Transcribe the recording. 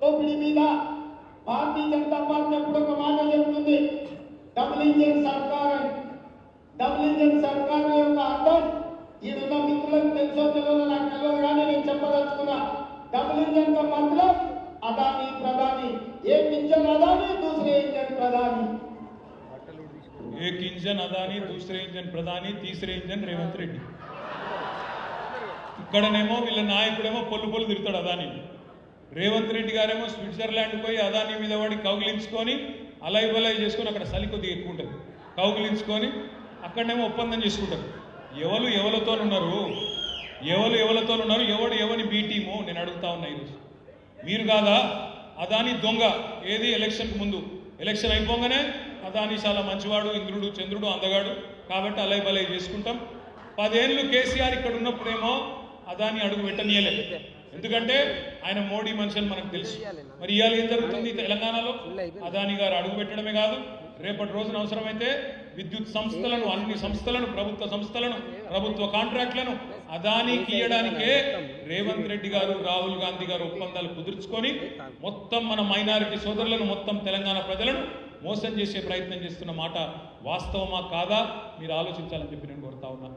దోపిడీ మీద భారతీయ జనతా పార్టీ ఎప్పుడు ఒక మాట చెప్తుంది డబుల్ ఇంజిన్ సర్కార్ అని డబుల్ ఇంజిన్ సర్కార్ యొక్క అర్థం ఈడున్న మిత్రులకు తెలుసో తెలియదో నాకు తెలియదు కానీ నేను చెప్పదలుచుకున్నా డబుల్ ఇంజిన్ का मतलब अदानी प्रधानी एक इंजन अदानी दूसरे इंजन प्रधानी एक इंजन अदानी दूसरे इंजन प्रधानी तीसरे इंजन రేవంత్ రెడ్డి ఇక్కడనేమో వీళ్ళ నాయకుడేమో పొల్లు పొల్లు తిరుగుతాడు అదాని రేవంత్ రెడ్డి గారేమో స్విట్జర్లాండ్ పోయి అదాని మీద వాడి కౌగిలించుకొని అలై బలై చేసుకొని అక్కడ చలి కొద్దిగా ఎక్కువ ఉంటుంది. కౌగిలించుకొని అక్కడనేమో ఒప్పందం చేసుకుంటారు. ఎవరు ఎవరితో ఉన్నారు? ఎవరు ఎవరితో ఉన్నారు? ఎవడు ఎవని బీ టీము? నేను అడుగుతా ఉన్నా ఈరోజు. మీరు కాదా? అదాని దొంగ. ఏది? ఎలక్షన్కి ముందు. ఎలక్షన్ అయిపోగానే అదాని చాలా మంచివాడు ఇంద్రుడు చంద్రుడు అందగాడు. కాబట్టి అలై బలై చేసుకుంటాం. పదేళ్ళు కేసీఆర్ ఇక్కడ ఉన్నప్పుడేమో అదాని అడుగు పెట్టనీయలేదు. ఎందుకంటే ఆయన మోడీ మనిషి అని మనకు తెలుసు. మరి ఇవాళ ఏం జరుగుతుంది తెలంగాణలో? అదాని గారు అడుగు పెట్టడమే కాదు రేపటి రోజున అవసరమైతే విద్యుత్ సంస్థలను అన్ని సంస్థలను ప్రభుత్వ సంస్థలను ప్రభుత్వ కాంట్రాక్ట్లను అదానికి ఇవ్వడానికే రేవంత్ రెడ్డి గారు రాహుల్ గాంధీ గారు ఒప్పందాలు కుదుర్చుకొని మొత్తం మన మైనారిటీ సోదరులను మొత్తం తెలంగాణ ప్రజలను మోసం చేసే ప్రయత్నం చేస్తున్న మాట వాస్తవమా కాదా? మీరు ఆలోచించాలని చెప్పి నేను కోరుతా ఉన్నా.